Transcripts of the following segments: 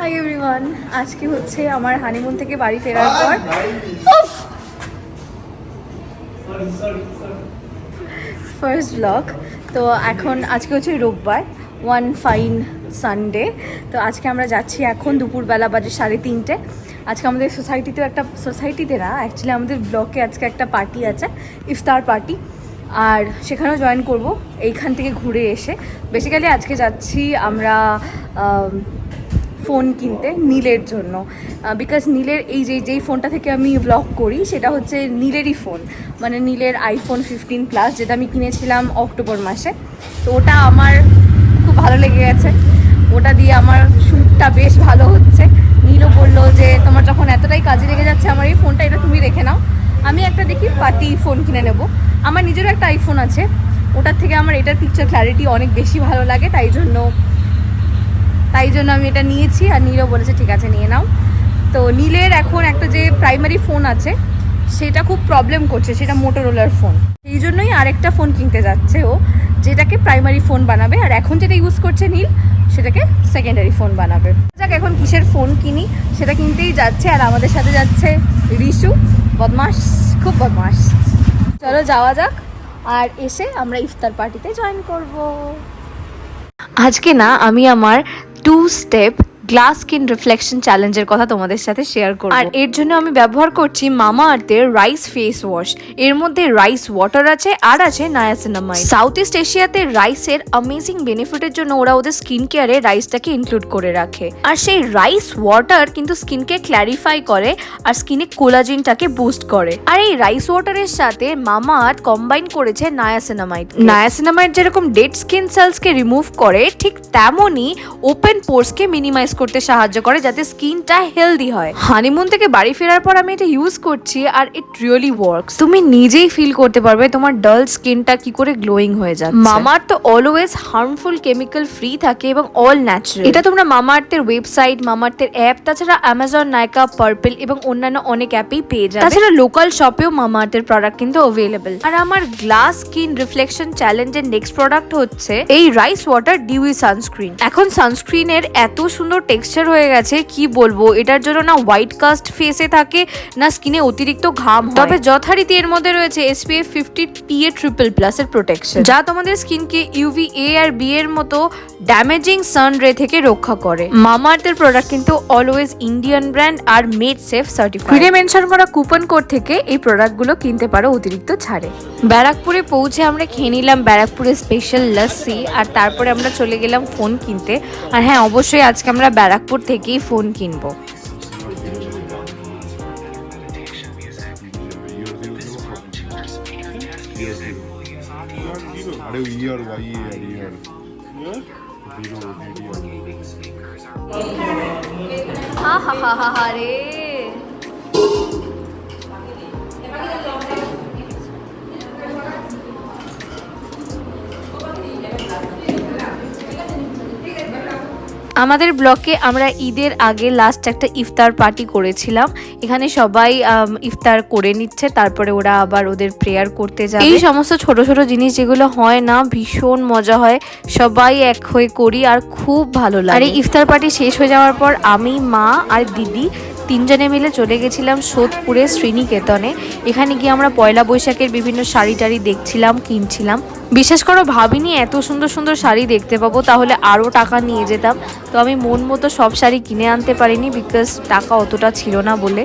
Hi everyone আজকে হচ্ছে আমার হানিমুন থেকে বাড়ি ফেরার পর। ফার্স্ট ব্লগ তো এখন আজকে হচ্ছে রোববার ওয়ান ফাইন সানডে তো আজকে আমরা যাচ্ছি এখন দুপুরবেলা বাজে সাড়ে তিনটে। আজকে আমাদের সোসাইটিতেও একটা সোসাইটিতে না অ্যাকচুয়ালি আমাদের ব্লকে আজকে একটা পার্টি আছে ইফতার পার্টি আর সেখানেও জয়েন করব এইখান থেকে ঘুরে এসে। বেসিক্যালি আজকে যাচ্ছি আমরা আম, ফোন কিনতে নীলের জন্য। বিকজ নীলের এই যে, যেই ফোনটা থেকে আমি ব্লগ করি, সেটা হচ্ছে নীলেরই ফোন। মানে নীলের আইফোন ফিফটিন প্লাস যেটা আমি কিনেছিলাম অক্টোবর মাসে। তো ওটা আমার খুব ভালো লেগে গেছে। ওটা দিয়ে আমার শ্যুটটা বেশ ভালো হচ্ছে। নীলও বলল যে, তোমার যখন এতটাই কাজে লেগে যাচ্ছে আমার এই ফোনটা, এটা তুমি রেখে নাও। আমি একটা দেখি পার্টি ফোন কিনে নেব। আমার নিজেরও একটা আইফোন আছে। ওটার থেকে আমার এটার পিকচার ক্ল্যারিটি অনেক বেশি ভালো লাগে, তাই জন্য তাই জন্য আমি এটা নিয়েছি আর নীলও বলেছে, ঠিক আছে, নিয়ে নাও। তো নীলের এখন একটা যে প্রাইমারি ফোন আছে, সেটা খুব প্রবলেম করছে, সেটা মোটোরোলার ফোন সেই জন্যই আরেকটা ফোন কিনতে যাচ্ছে ও, যেটাকে প্রাইমারি ফোন বানাবে। আর এখন যেটা ইউজ করছে নীল, সেটাকে সেকেন্ডারি ফোন বানাবে। যাক, এখন কিসের ফোন কিনি, সেটা কিনতেই যাচ্ছে। আর আমাদের সাথে যাচ্ছে রিশু। বদমাস খুব বদমাস চলো যাওয়া যাক। আর এসে আমরা ইফতার পার্টিতে জয়েন করব। আজকে না, আমি আমার two step glass skin reflection চ্যালেঞ্জের কথা তোমাদের সাথে শেয়ার করব। আর এর জন্য আমি ব্যবহার করছি মামা আর্থের রাইস ফেস ওয়াশ এর মধ্যে রাইস ওয়াটার আছে, আর আছে নায়াসিনামাইড সাউথ ইস্ট এশিয়াতে রাইসের অ্যামেজিং বেনিফিটের জন্য ওরা ওদের স্কিন কেয়ারে রাইসটাকে ইনক্লুড করে রাখে। আর সেই রাইস ওয়াটার কিন্তু স্কিনকে ক্ল্যারিফাই করে, আর স্কিনে কোলাজিনটাকে বুস্ট করে। আর এই রাইস ওয়াটারের সাথে মামা আর্থ কম্বাইন করেছে নায়াসিনামাইড নায়াসিনামাইড যেরকম ডেড স্কিন সেলসকে রিমুভ করে, ঠিক তেমনই ওপেন পোর্সকে মিনিমাইজ করতে সাহায্য করে যাতে স্কিনটা হেলদি হয়। হানিমুন থেকে বাড়ি ফেরার পর আমি এটা ইউজ করছি আর ইট রিয়েলি ওয়ার্কস তুমি নিজেই ফিল করতে পারবে তোমার ডাল স্কিনটা কি করে গ্লোয়িং হয়ে যাচ্ছে। মামার তো অলওয়েজ হার্মফুল কেমিক্যাল ফ্রি থাকে এবং অল ন্যাচারাল এটা তোমরা মামার্থের ওয়েবসাইট মামার্থের অ্যাপ তাছাড়া অ্যামাজন নাইকা পার্পল এবং অন্যান্য অনেক অ্যাপেই পেয়ে যাবে। তাছাড়া লোকাল শপেও মামার্থের প্রোডাক্ট কিন্তু অ্যাভেলেবেল আর আমার গ্লাস স্কিন রিফ্লেকশন চ্যালেঞ্জের নেক্সট প্রোডাক্ট হচ্ছে এই রাইস ওয়াটার ডিউই সানস্ক্রিন এখন সানস্ক্রিনের এত সুন্দর টেক্সচার হয়ে গেছে কি বলব? এটার জন্য না হোয়াইট কাস্ট ফেসে থাকে না স্কিনে অতিরিক্ত ঘাম তবে যথারীতি এর মধ্যে রয়েছে SPF fifty PA triple plus এর প্রোটেকশন যা তোমাদের স্কিনকে ইউভি এ আর বি এর মতো ড্যামেজিং সান রে থেকে রক্ষা করে। মামাআর্থের প্রোডাক্ট কিন্তু অলওয়েজ ইন্ডিয়ান ব্র্যান্ড আর মেড সেফ সার্টিফাইড স্ক্রিনে মেনশন করা কুপন কোড থেকে এই প্রোডাক্টগুলো কিনতে পারো অতিরিক্ত ছাড়ে। ব্যারাকপুরে পৌঁছে আমরা খেয়ে নিলাম ব্যারাকপুরের স্পেশাল লস্যি আর তারপরে আমরা চলে গেলাম ফোন কিনতে। আর হ্যাঁ অবশ্যই আজকে আমরা ব্যারাকপুর থেকেই ফোন কিনবো আরে ইয়ার ওয়াই ইয়ার ইয়ার আমাদের ব্লকে আমরা ঈদের আগে লাস্ট একটা ইফতার পার্টি করেছিলাম। এখানে সবাই ইফতার করে নিচ্ছে তারপরে ওরা আবার ওদের প্রেয়ার করতে যায় এই সমস্ত ছোট ছোট জিনিস যেগুলো হয় না ভীষণ মজা হয়। সবাই এক হয়ে করি আর খুব ভালো লাগে আর এই ইফতার পার্টি শেষ হয়ে যাওয়ার পর আমি মা আর দিদি তিনজনে মিলে চলে গেছিলাম সোদপুরে শ্রীনিকেতনে। এখানে গিয়ে আমরা পয়লা বৈশাখের বিভিন্ন শাড়ি টাড়ি দেখছিলাম, কিনছিলাম। বিশেষ করে ভাবিনি এত সুন্দর সুন্দর শাড়ি দেখতে পাবো, তাহলে আরও টাকা নিয়ে যেতাম। তো আমি মন মতো সব শাড়ি কিনে আনতে পারিনি বিকজ টাকা অতটা ছিল না বলে।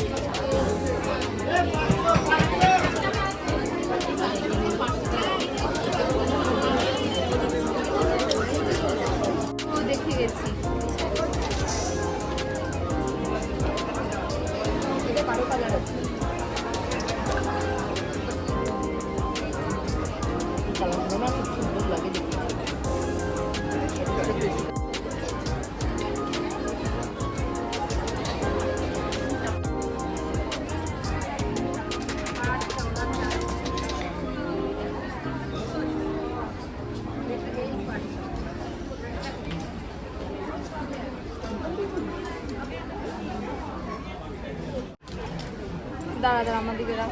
দাঁড়া দাঁড়া আমার দিকে রাখ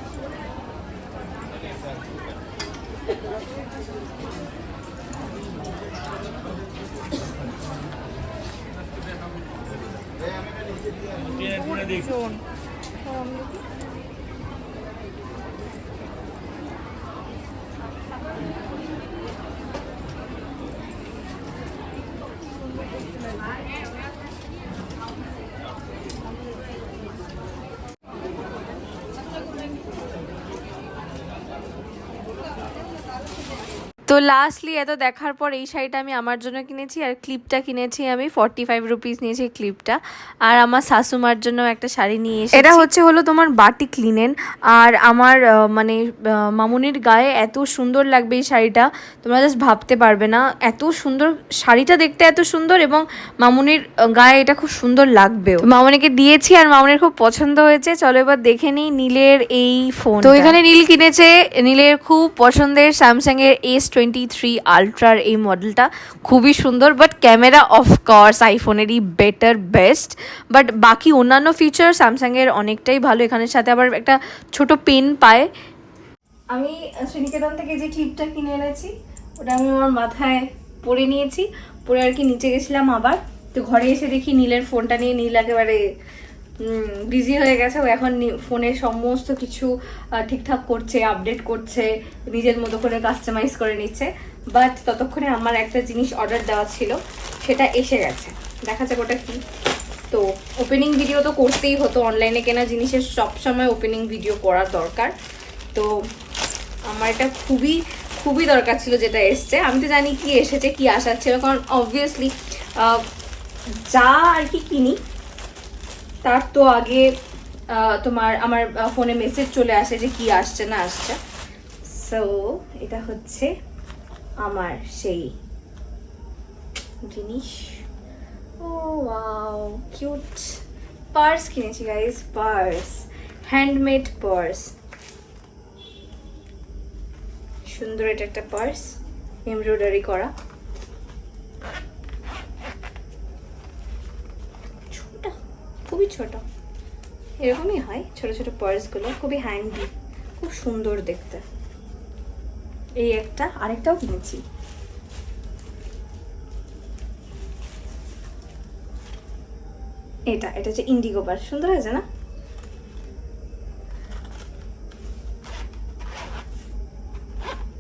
ভীষণ। তো লাস্টলি এত দেখার পর এই শাড়িটা আমি আমার জন্য কিনেছি আর ক্লিপটা কিনেছি আমি ফর্টি ফাইভ রুপিস নিয়েছি ক্লিপটা আর আমার শাশুমার জন্য একটা শাড়ি নিয়ে এসেছি। এটা হচ্ছে হলো তোমার বাটিক লিনেন আর আমার মানে মামুনির গায়ে এত সুন্দর লাগবে এই শাড়িটা। তোমরা জাস্ট ভাবতে পারবে না এত সুন্দর শাড়িটা দেখতে এত সুন্দর এবং মামুনির গায়ে এটা খুব সুন্দর লাগবেও। মামুনিকে দিয়েছি আর মামুনির খুব পছন্দ হয়েছে। চলো এবার দেখে নিই নীলের এই ফোন তো এখানে নীল কিনেছে। নীলের খুব পছন্দের স্যামসাং এর এস টোয়েন্টি থ্রি আলট্রার এই মডেলটা খুবই সুন্দর বাট ক্যামেরা অফকোর্স আইফোনেরই বেটার বেস্ট বাট বাকি অন্যান্য ফিচার স্যামসাংয়ের অনেকটাই ভালো। এখানের সাথে আবার একটা ছোট পেন পায়। আমি শ্রীনিকেতন থেকে যে ক্লিপটা কিনে এনেছি, ওটা আমি আমার মাথায় পরে নিয়েছি। পরে আর কি নিচে গেছিলাম আবার। তো ঘরে এসে দেখি নীলের ফোনটা নিয়ে নীল একেবারে বিজি হয়ে গেছে। ও এখন ফোনে সমস্ত কিছু ঠিকঠাক করছে আপডেট করছে, নিজের মতো করে কাস্টমাইজ করে নিচ্ছে। বাট ততক্ষণে আমার একটা জিনিস অর্ডার দেওয়া ছিল, সেটা এসে গেছে। দেখা যাক ওটা কি। তো ওপেনিং ভিডিও তো করতেই হতো অনলাইনে কেনা জিনিসের সবসময় ওপেনিং ভিডিও করা দরকার। তো আমার এটা খুবই খুবই দরকার ছিল যেটা এসছে। আমি তো জানি কি এসেছে, কি আসার ছিল, কারণ অবভিয়াসলি যা আর কি কিনি তার তো আগে তোমার আমার ফোনে মেসেজ চলে আসে যে কি আসছে, না আসছে। সো এটা হচ্ছে আমার সেই জিনিস। ও ওয়াও কিউট পার্স কিনেছি গাইস পার্স হ্যান্ডমেড পার্স সুন্দর এটা একটা পার্স এমব্রয়ডারি করা ছোট খুবই ছোট। এরকমই হয়, ছোট ছোট পার্সগুলো খুবই হ্যান্ডি খুব সুন্দর দেখতে। এই একটা, আরেকটাও কিনেছি। এটা এটা হচ্ছে ইন্ডিগো পার্স সুন্দর হয়েছে না?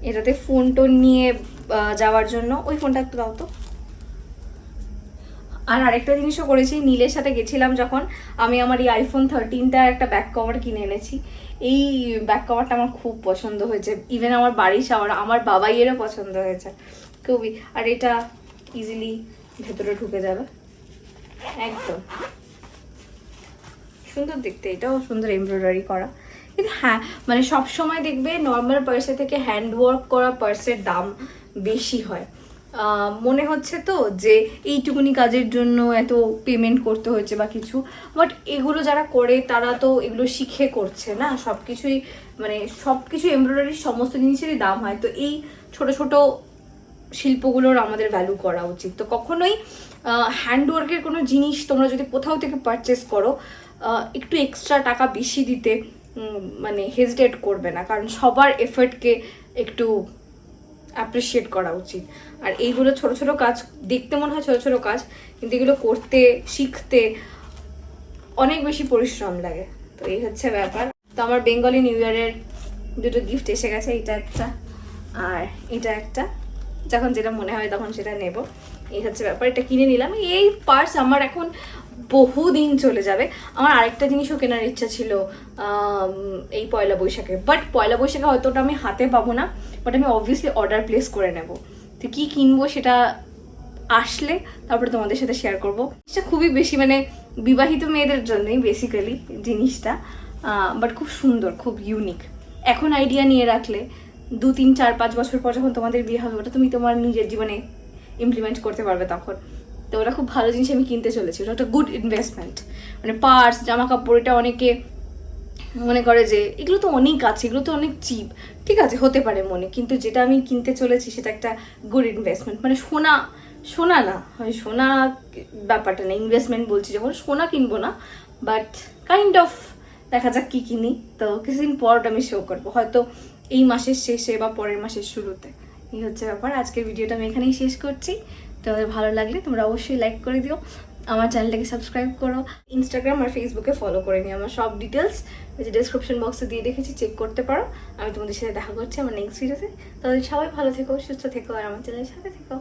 এটাতে ফোন টোন নিয়ে যাওয়ার জন্য, ওই ফোনটা একটু দাও তো। আর আরেকটা জিনিসও করেছি, নীলের সাথে গেছিলাম যখন আমি আমার এই আইফোন থার্টিনটার একটা ব্যাক কভার কিনে এনেছি। এই ব্যাক কভারটা আমার খুব পছন্দ হয়েছে। ইভেন আমার বাড়ির সবার আমার বাবাইয়েরও পছন্দ হয়েছে। খুবই। আর এটা ইজিলি ভেতরে ঢুকে যাবে। একদম। সুন্দর দেখতে। এটাও সুন্দর এমব্রয়ডারি করা। কিন্তু হ্যাঁ মানে সব সময় দেখবে নর্মাল পার্সে থেকে হ্যান্ড ওয়ার্ক করা পার্সের দাম বেশি হয়। মনে হচ্ছে তো যে এইটুকুনি কাজের জন্য এত পেমেন্ট করতে হয়েছে বা কিছু বাট এগুলো যারা করে তারা তো এগুলো শিখে করছে না। সব কিছুই মানে সব কিছু এমব্রয়ডারির সমস্ত জিনিসেরই দাম হয়। তো এই ছোট ছোট শিল্পগুলোর আমাদের ভ্যালু করা উচিত। তো কখনোই হ্যান্ডওয়ার্কের কোনো জিনিস তোমরা যদি কোথাও থেকে পারচেস করো একটু এক্সট্রা টাকা বেশি দিতে মানে হেজিটেট করবে না। কারণ সবার এফর্টকে একটু অ্যাপ্রিসিয়েট করা উচিত। আর এইগুলো ছোট ছোট কাজ, দেখতে মনে হয় ছোট ছোট কাজ, কিন্তু এগুলো করতে, শিখতে অনেক বেশি পরিশ্রম লাগে। তো এই হচ্ছে ব্যাপার। তো আমার বেঙ্গলি নিউ ইয়ারের দুটো গিফট এসে গেছে, এটা একটা আর এটা একটা। যখন যেটা মনে হয় তখন সেটা নেব। এই হচ্ছে ব্যাপার, এটা কিনে নিলাম। এই পার্স আমার এখন বহুদিন চলে যাবে। আমার আরেকটা জিনিসও কেনার ইচ্ছা ছিল এই পয়লা বৈশাখে। বাট পয়লা বৈশাখে হয়তো ওটা আমি হাতে পাবো না। বাট আমি অবভিয়াসলি অর্ডার প্লেস করে নেব। তো কী কিনবো সেটা আসলে তারপরে তোমাদের সাথে শেয়ার করব। এটা খুবই বেশি মানে বিবাহিত মেয়েদের জন্যই বেসিক্যালি জিনিসটা। বাট খুব সুন্দর, খুব ইউনিক এখন আইডিয়া নিয়ে রাখলে দু, তিন, চার, পাঁচ বছর পর যখন তোমাদের বিয়ে হবে, ওটা তুমি তোমার নিজের জীবনে ইমপ্লিমেন্ট করতে পারবে তখন। তো ওটা খুব ভালো জিনিস আমি কিনতে চলেছি। ওটা একটা গুড ইনভেস্টমেন্ট মানে পার্স জামা কাপড় এটা অনেকে মনে করে যে এগুলো তো অনেক আছে, এগুলো তো অনেক চিপ ঠিক আছে, হতে পারে মনে, কিন্তু যেটা আমি কিনতে চলেছি, সেটা একটা গুড ইনভেস্টমেন্ট মানে সোনা সোনা না হয় সোনা ব্যাপারটা না ইনভেস্টমেন্ট বলছি যখন, সোনা কিনবো না বাট কাইন্ড অফ দেখা যাক কী কিনি। তো কিছুদিন পর আমি শো করব। হয়তো এই মাসের শেষে বা পরের মাসের শুরুতে। এই হচ্ছে ব্যাপার। আজকের ভিডিওটা আমি এখানেই শেষ করছি। তোমাদের ভালো লাগলে তোমরা অবশ্যই লাইক করে দিও। আমার চ্যানেলটাকে সাবস্ক্রাইব করো। ইনস্টাগ্রাম আর ফেসবুকে ফলো করে নিও। আমার সব ডিটেলস যে ডিসক্রিপশন বক্সে দিয়ে রেখেছি চেক করতে পারো। আমি তোমাদের সাথে দেখা করছি আমার নেক্সট ভিডিওতে তাদের সবাই ভালো থেকো, সুস্থ থেকো, আর আমার চ্যানেলের সাথে থেকো।